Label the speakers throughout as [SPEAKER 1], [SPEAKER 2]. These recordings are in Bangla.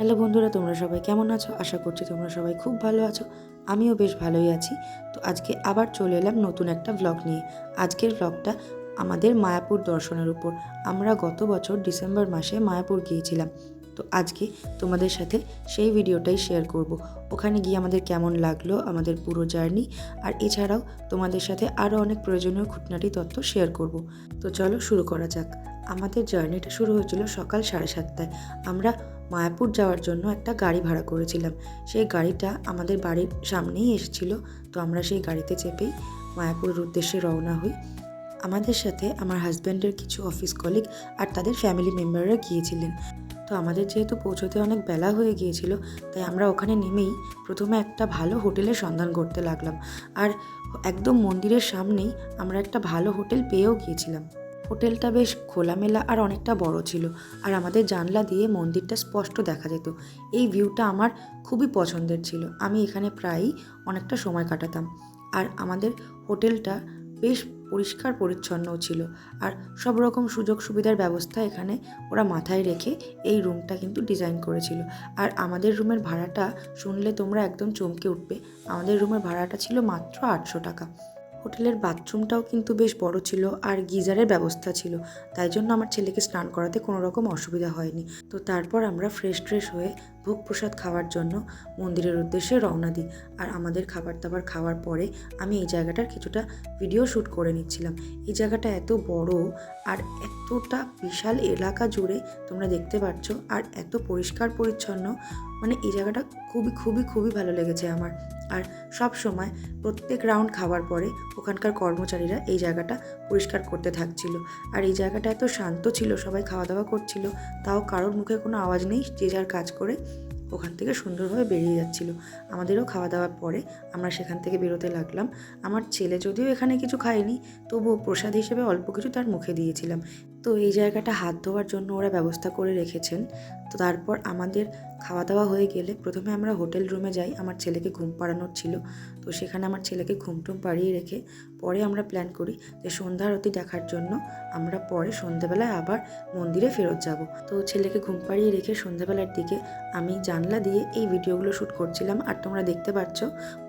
[SPEAKER 1] হ্যালো বন্ধুরা, তোমরা সবাই কেমন আছো? আশা করছি তোমরা সবাই খুব ভালো আছো। আমিও বেশ ভালোই আছি। তো আজকে আবার চলে এলাম নতুন একটা ব্লগ নিয়ে। আজকের ব্লগটা আমাদের মায়াপুর দর্শনের উপর। আমরা গত বছর ডিসেম্বর মাসে মায়াপুর গিয়েছিলাম। তো আজকে তোমাদের সাথে সেই ভিডিওটাই শেয়ার করব। ওখানে গিয়ে আমাদের কেমন লাগল, আমাদের পুরো জার্নি আর এছাড়াও তোমাদের সাথে আরও অনেক প্রয়োজনীয় খুঁটনাটি তথ্য শেয়ার করব। তো চলো শুরু করা যাক। আমাদের জার্নিটা শুরু হয়েছিল সকাল সাড়ে সাতটায়। আমরা মায়াপুর যাওয়ার জন্য একটা গাড়ি ভাড়া করেছিলাম। সেই গাড়িটা আমাদের বাড়ির সামনেই এসেছিল, তো আমরা সেই গাড়িতে চেপেই মায়াপুরের উদ্দেশ্যে রওনা হই। আমাদের সাথে আমার হাজব্যান্ডের কিছু অফিস কলিগ আর তাদের ফ্যামিলি মেম্বাররা গিয়েছিলেন। তো আমাদের যেহেতু পৌঁছতে অনেক বেলা হয়ে গিয়েছিল, তাই আমরা ওখানে নেমেই প্রথমে একটা ভালো হোটেলের সন্ধান করতে লাগলাম। আর একদম মন্দিরের সামনেই আমরা একটা ভালো হোটেল পেয়েও গিয়েছিলাম। হোটেলটা বেশ খোলামেলা আর অনেকটা বড় ছিল আর আমাদের জানলা দিয়ে মন্দিরটা স্পষ্ট দেখা যেত। এই ভিউটা আমার খুবই পছন্দের ছিল। আমি এখানে প্রায়ই অনেকটা সময় কাটাতাম। আর আমাদের হোটেলটা বেশ পরিষ্কার পরিচ্ছন্নও ছিল। আর সব রকম সুযোগ সুবিধার ব্যবস্থা এখানে ওরা মাথায় রেখে এই রুমটা কিন্তু ডিজাইন করেছিল। আর আমাদের রুমের ভাড়াটা শুনলে তোমরা একদম চমকে উঠবে। আমাদের রুমের ভাড়াটা ছিল মাত্র আটশো টাকা। হোটেলের বাথরুমটাও কিন্তু বেশ বড় ছিল আর গিজারের ব্যবস্থা ছিল। তাই জন্য আমার ছেলেকে স্নান করাতে কোনো রকম অসুবিধা হয়নি। তো তারপর আমরা ফ্রেশ ট্রেশ হয়ে ভোগ প্রসাদ খাওয়ার জন্য মন্দিরের উদ্দেশ্যে রওনা দিই। আর আমাদের খাবার দাবার খাওয়ার পরে আমি এই জায়গাটার কিছুটা ভিডিও শ্যুট করে নিচ্ছিলাম। এই জায়গাটা এত বড় আর এতটা বিশাল এলাকা জুড়ে তোমরা দেখতে পাচ্ছ আর এত পরিষ্কার পরিচ্ছন্ন মানে এই জায়গাটা খুবই খুবই খুবই ভালো লেগেছে আমার। আর সব সময় প্রত্যেক রাউন্ড খাওয়ার পরে ওখানকার কর্মচারীরা এই জায়গাটা পরিষ্কার করতে থাকছিল। আর এই জায়গাটা এত শান্ত ছিল, সবাই খাওয়া দাওয়া করছিল, তাও কারোর মুখে কোনো আওয়াজ নেই, যে যার কাজ করে ওখান থেকে সুন্দরভাবে বেরিয়ে যাচ্ছিল। আমাদেরও খাওয়া দাওয়ার পরে আমরা সেখান থেকে বেরোতে লাগলাম। আমার ছেলে যদিও এখানে কিছু খায়নি, তবুও প্রসাদ হিসেবে অল্প কিছু তার মুখে দিয়েছিলাম। তো এই জায়গাটা হাত ধোয়ার জন্য ওরা ব্যবস্থা করে রেখেছেন। তো তারপর আমাদের খাওয়া দাওয়া হয়ে গেলে প্রথমে আমরা হোটেল রুমে যাই। আমার ছেলেকে ঘুম পাড়ানোর ছিল। তো সেখানে আমার ছেলেকে ঘুম টুম পাড়িয়ে রেখে পরে আমরা প্ল্যান করি যে সন্ধ্যা আরতি দেখার জন্য আমরা পরে সন্ধ্যেবেলায় আবার মন্দিরে ফেরত যাব। তো ছেলেকে ঘুম পাড়িয়ে রেখে সন্ধ্যাবেলার দিকে আমি জানলা দিয়ে এই ভিডিওগুলো শ্যুট করছিলাম। আর তোমরা দেখতে পাচ্ছ,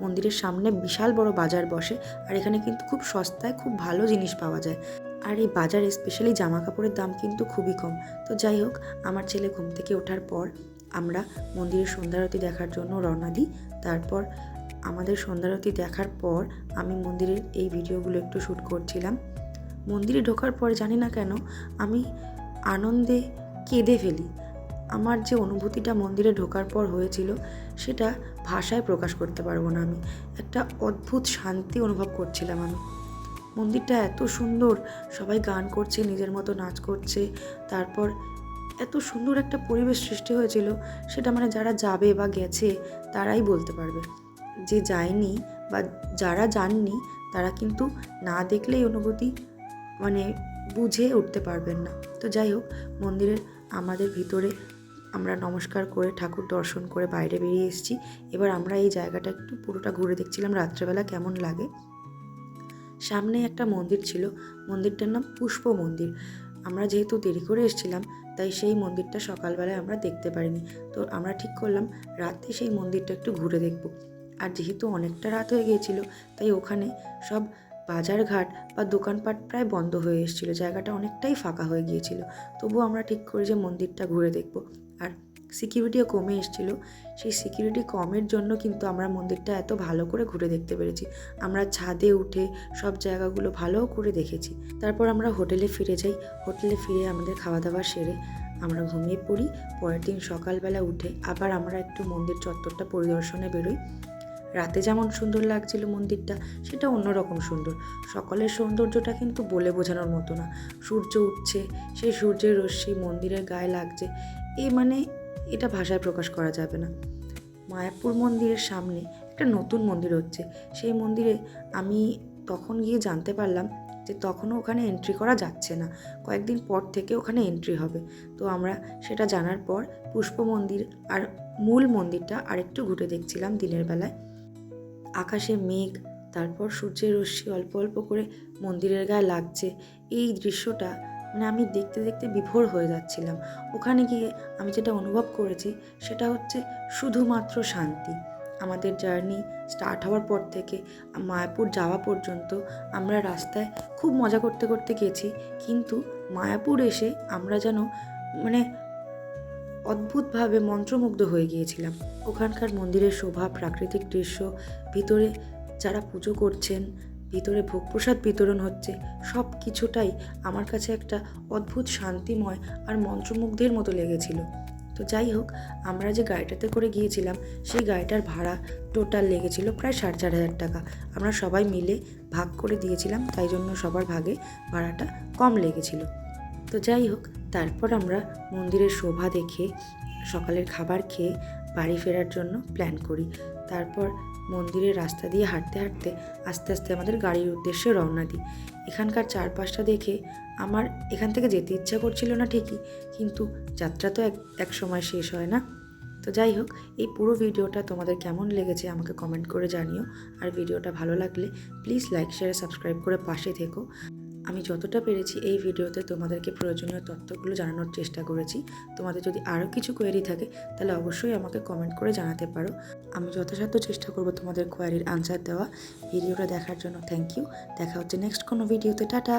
[SPEAKER 1] মন্দিরের সামনে বিশাল বড় বাজার বসে। আর এখানে কিন্তু খুব সস্তায় খুব ভালো জিনিস পাওয়া যায়। আর এই বাজারে স্পেশালি জামা কাপড়ের দাম কিন্তু খুবই কম। তো যাই হোক, আমার ছেলে ঘুম থেকে ওঠার পর আমরা মন্দিরের সন্ধ্যারতি দেখার জন্য রওনা দিই। তারপর আমাদের সন্ধ্যারতি দেখার পর আমি মন্দিরের এই ভিডিওগুলো একটু শ্যুট করছিলাম। মন্দিরে ঢোকার পর জানি না কেন আমি আনন্দে কেঁদে ফেলি। আমার যে অনুভূতিটা মন্দিরে ঢোকার পর হয়েছিল, সেটা ভাষায় প্রকাশ করতে পারব না আমি। একটা অদ্ভুত শান্তি অনুভব করছিলাম আমি। মন্দিরটা এত সুন্দর। সবাই গান করছে, নিজের মতো নাচ করছে। তারপর এত সুন্দর একটা পরিবেশ সৃষ্টি হয়েছিল, সেটা মানে যারা যাবে বা গেছে, তারাই বলতে পারবে। যে যায়নি বা যারা যাননি তারা কিন্তু না দেখলেই অনুভূতি মানে বুঝে উঠতে পারবেন না। তো যাই হোক, মন্দিরের আমাদের ভিতরে আমরা নমস্কার করে ঠাকুর দর্শন করে বাইরে বেরিয়ে এসেছি। এবার আমরা এই জায়গাটা একটু পুরোটা ঘুরে দেখছিলাম, রাত্রেবেলা কেমন লাগে। সামনে একটা মন্দির ছিল। মন্দিরটার নাম পুষ্প মন্দির। আমরা যেহেতু দেরি করে এসেছিলাম, তাই সেই মন্দিরটা সকালবেলায় আমরা দেখতে পারিনি। তো আমরা ঠিক করলাম, রাতে সেই মন্দিরটা একটু ঘুরে দেখব। আর যেহেতু অনেকটা রাত হয়ে গিয়েছিল, তাই ওখানে সব বাজারঘাট বা দোকানপাট প্রায় বন্ধ হয়ে এসেছিল। জায়গাটা অনেকটাই ফাঁকা হয়ে গিয়েছিল। তবুও আমরা ঠিক করি যে মন্দিরটা ঘুরে দেখব। আর সিকিউরিটিও কমে এসেছিল। সেই সিকিউরিটি কমের জন্য কিন্তু আমরা মন্দিরটা এত ভালো করে ঘুরে দেখতে পেরেছি। আমরা ছাদে উঠে সব জায়গাগুলো ভালো করে দেখেছি। তারপর আমরা হোটেলে ফিরে যাই। হোটেলে ফিরে আমাদের খাওয়া দাওয়া সেরে আমরা ঘুমিয়ে পড়ি। পরের দিন সকালবেলা উঠে আবার আমরা একটু মন্দির চত্বরটা পরিদর্শনে বেরোই। রাতে যেমন সুন্দর লাগছিল মন্দিরটা, সেটা অন্যরকম সুন্দর। সকলের সৌন্দর্যটা কিন্তু বলে বোঝানোর মতো না। সূর্য উঠছে, সেই সূর্যের রশ্মি মন্দিরের গায়ে লাগছে। এ মানে এটা ভাষায় প্রকাশ করা যাবে না। মায়াপুর মন্দিরের সামনে একটা নতুন মন্দির হচ্ছে। সেই মন্দিরে আমি তখন গিয়ে জানতে পারলাম যে তখনও ওখানে এন্ট্রি করা যাচ্ছে না। কয়েকদিন পর থেকে ওখানে এন্ট্রি হবে। তো আমরা সেটা জানার পর পুষ্প মন্দির আর মূল মন্দিরটা আরেকটু ঘুরে দেখছিলাম দিনের বেলায়। আকাশে মেঘ, তারপর সূর্যের রশ্মি অল্প অল্প করে মন্দিরের গায়ে লাগছে। এই দৃশ্যটা মানে আমি দেখতে দেখতে বিভোর হয়ে যাচ্ছিলাম। ওখানে গিয়ে আমি যেটা অনুভব করেছি সেটা হচ্ছে শুধুমাত্র শান্তি। আমাদের জার্নি স্টার্ট হওয়ার পর থেকে মায়াপুর যাওয়া পর্যন্ত আমরা রাস্তায় খুব মজা করতে করতে গেছি, কিন্তু মায়াপুর এসে আমরা যেন মানে অদ্ভুতভাবে মন্ত্রমুগ্ধ হয়ে গিয়েছিলাম। ওখানকার মন্দিরের শোভা, প্রাকৃতিক দৃশ্য, ভিতরে যারা পুজো করছেন ভিতরে ভোগ প্রসাদ বিতরণ হচ্ছে। সব কিছুটাই আমার কাছে একটা অদ্ভুত শান্তিময় আর মন্ত্রমুগ্ধের মতো লেগেছিল। তো যাই হোক, আমরা যে গাড়িটাতে করে গিয়েছিলাম, সেই গাড়িটার ভাড়া টোটাল লেগেছিল প্রায় সাড়ে চার হাজার টাকা। আমরা সবাই মিলে ভাগ করে দিয়েছিলাম, তাই জন্য সবার ভাগে ভাড়াটা কম লেগেছিল। তো যাই হোক, তারপর আমরা মন্দিরের শোভা দেখে সকালের খাবার খেয়ে বাড়ি ফেরার জন্য প্ল্যান করি। তারপর মন্দিরের রাস্তা দিয়ে হাঁটতে হাঁটতে আস্তে আস্তে আমাদের গাড়ির উদ্দেশ্যে রওনা দিই। এখানকার চারপাশটা দেখে আমার এখান থেকে যেতে ইচ্ছা করছিল না ঠিকই, কিন্তু যাত্রা তো এক এক সময় শেষ হয় না। তো যাই হোক, এই পুরো ভিডিওটা তোমাদের কেমন লেগেছে আমাকে কমেন্ট করে জানিও। আর ভিডিওটা ভালো লাগলে প্লিজ লাইক শেয়ার সাবস্ক্রাইব করে পাশে থেকো। আমি যতটা পেরেছি এই ভিডিওতে তোমাদেরকে প্রয়োজনীয় তথ্যগুলো জানানোর চেষ্টা করেছি। তোমাদের যদি আরও কিছু কোয়েরি থাকে, তাহলে অবশ্যই আমাকে কমেন্ট করে জানাতে পারো। আমি যথাসাধ্য চেষ্টা করব তোমাদের কোয়ারির আনসার দেওয়া। ভিডিওটা দেখার জন্য থ্যাংক ইউ দেখা হচ্ছে নেক্সট কোনো ভিডিওতে টাটা